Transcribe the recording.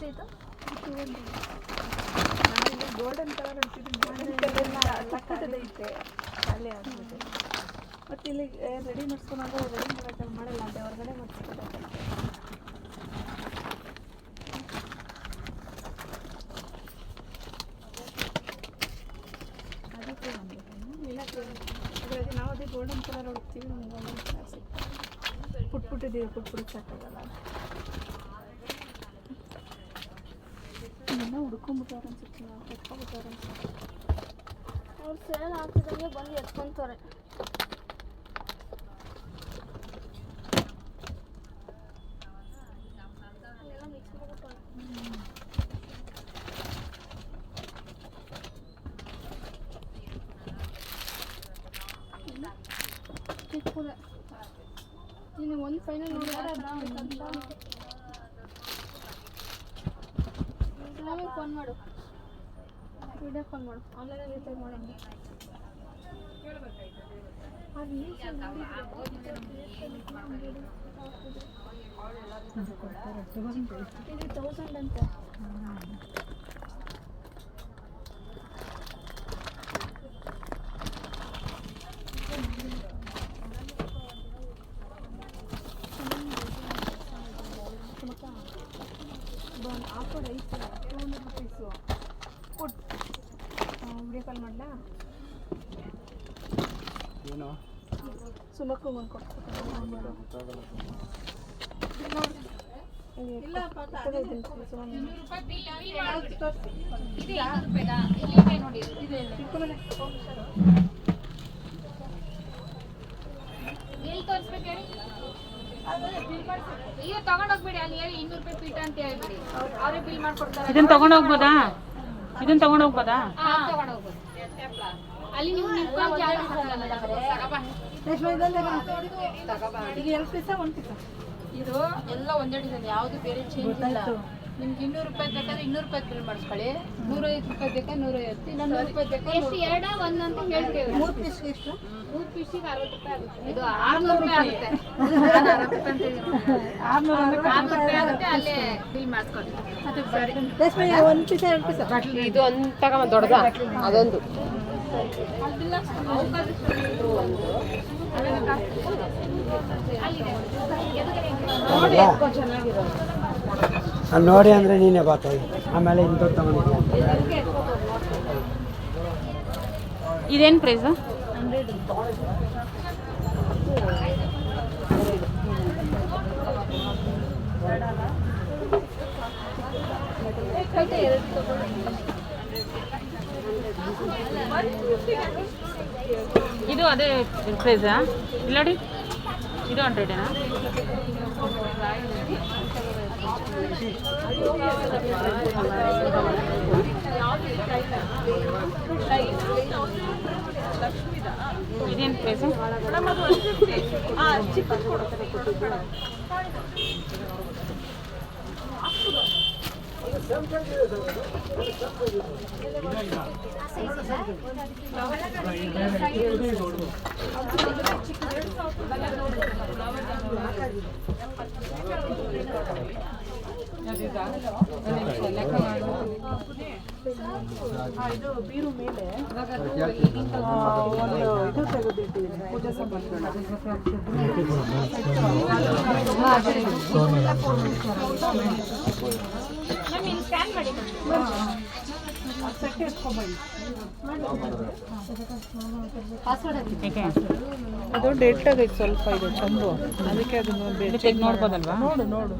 ಎಷ್ಟಾಯ್ತು golden colour ಸಕ್ಕತ್ತದೈತೆ ಅಲ್ಲೇ ಆಗ್ತದೆ ಮತ್ತು ಇಲ್ಲಿ ರೆಡಿ ಮಾಡಿಸ್ಕೊಂಡ್ರೆ ರೆಡಿ ಮಾಡೋಕೆ ಮಾಡಲ್ಲ ಅಂತ ಹೊರಗಡೆ ಮಾಡಿಸ್ಕೊಬೇಕು ಅದಕ್ಕೆ ನಾವು ಅದೇ ಗೋಲ್ಡನ್ ಕಲರ್ ಹುಡುಕ್ತೀವಿ ನಮ್ಗೆ ಸಿಗ್ತದೆ ಪುಟ್ ಪುಟ್ಟಿದ್ದೀವಿ ಪುಟ್ ಪುಟ್ ಸಾಕಾಗಲ್ಲ ಇನ್ನೂ ಹುಡ್ಕೊಂಬಿಟ್ಟವ್ರು ಅನ್ಸುತ್ತೆ ನಾವು ಹುಡ್ಕೊಂಬಿಟ್ಟವ್ರು ಅನ್ಸುತ್ತೆ ಅವ್ರು ಸೇಲ್ ಹಾಕಿದಂಗೆ ಬಂದು ಎತ್ಕೊಂತಾರೆ ಚಿಕ್ಕುಳೆ. ನೀನು ಒಂದು ಫೈನಲ್ ನೋಡಿ ನಮಗೆ ಫೋನ್ ಮಾಡು. ವಿಡಿಯೋ ಫೋನ್ ಮಾಡು. ಆನ್ಲೈನಲ್ಲಿ ರಿಚಾರ್ಜ್ ಮಾಡೋಣ. ಇದು ತೌಸಂಡ್ ಅಂತ. ಆಫರ್ ಐತೆ ಟೂ ಹಂಡ್ರೆಡ್ ರುಪೀಸು ಕೊಟ್ಟು ವಿಡಿಯೋ ಕಾಲ್ ಮಾಡಲಾ ಏನು ಸುಮಕ್ಕು ಒಂದು ಕೊಡ್ತೀನಿ ಎಲ್ಲಿ ತಗೊಂಡೋಗ್ಬಿಡಿ ಅಲ್ಲಿ ಹೇಳಿ ಇನ್ನೂರು ರೂಪಾಯಿ ಪೀಠ ಅಂತ ಹೇಳ್ಬಿಡಿ ಅವರೇ ಬಿಲ್ ಮಾಡ್ಕೊಡ್ತಾರೆ. ಇದನ್ನ ತಗೊಂಡ್ ಹೋಗ್ಬೋದಾ ಇದನ್ನ ತಗೊಂಡ್ ಹೋಗ್ಬೋದಾ ಹಾ ತಗೊಂಡೋಗ್ಬೋದು. ಅಲ್ಲಿ ನೀವು ನಿಂತ್ಕೊಂಡು. ತಗೋಬಾ. ಇದು ಎಲ್ಲ ಒಂದೇ ಡಿಸೈನ್ ಯಾವುದು ಬೇರೆ ಚೇಂಜ್ ಇಲ್ಲ. ನಿಮ್ಗೆ ಇನ್ನೂರು ರೂಪಾಯಿ ಬೇಕಾದ್ರೆ ಇನ್ನೂರು ರೂಪಾಯಿ ಬಿಲ್ ಮಾಡಿಸ್ಕೊಳ್ಳಿ. ನೂರೈವತ್ತು ರೂಪಾಯಿ ಬೇಕಾ ನೂರೈವತ್ತು ಇಲ್ಲ ನೂರು ರೂಪಾಯಿ ಬೇಕಾ ಎಷ್ಟು? ಎರಡ ಒಂದು ಅಂತ ಹೇಳ್ತೇವೆ. ಮೂರು ಪೀಸ್ ಎಷ್ಟು? ಮೂರು ಪೀಸಿಗೆ ಅರವತ್ತು ರೂಪಾಯಿ ಆಗುತ್ತೆ. ಇದು ಆರ್ನೂರು ರೂಪಾಯಿ ಆಗುತ್ತೆ. ಆರ್ನೂರು ಆರ್ನೂರು ರೂಪಾಯಿ ಆಗುತ್ತೆ. ಅಲ್ಲೇ ಬಿಲ್ ಮಾಡ್ಕೊಳ್ಳಿ ರೇಷ್ಮೆ ಒಂದು ಪೀಸ ಎರಡು ಪೀಸ ಇದು ಒಂದು ತಗೊಂಬ ದೊಡ್ಡದ? ಅದೊಂದು. ನೋಡಿ ಅಂದರೆ ನೀನೇ ಬಾತಾಯಿ ಆಮೇಲೆ ಇಂಥದ್ದು ತಗೊಂಡಿದ್ದೆ. ಇದೇನು ಪ್ರೈಸ್ ಇದು ಅದೇ ಪ್ರೈಸಾ ಇಲ್ಲ ನೋಡಿ. ಇದು ಹಂಡ್ರೆಡೇನಾ ಇದೇನು ಪ್ರೈಸು ಇದು ಬೀರು ಅದು ಡೇಟ್ ಆಗೈತೆ ಸ್ವಲ್ಪ ಇದು ಚಂದು. ಅದಕ್ಕೆ ಅದನ್ನು ನೋಡ್ಬೋದಲ್ವಾ? ನೋಡು ನೋಡು.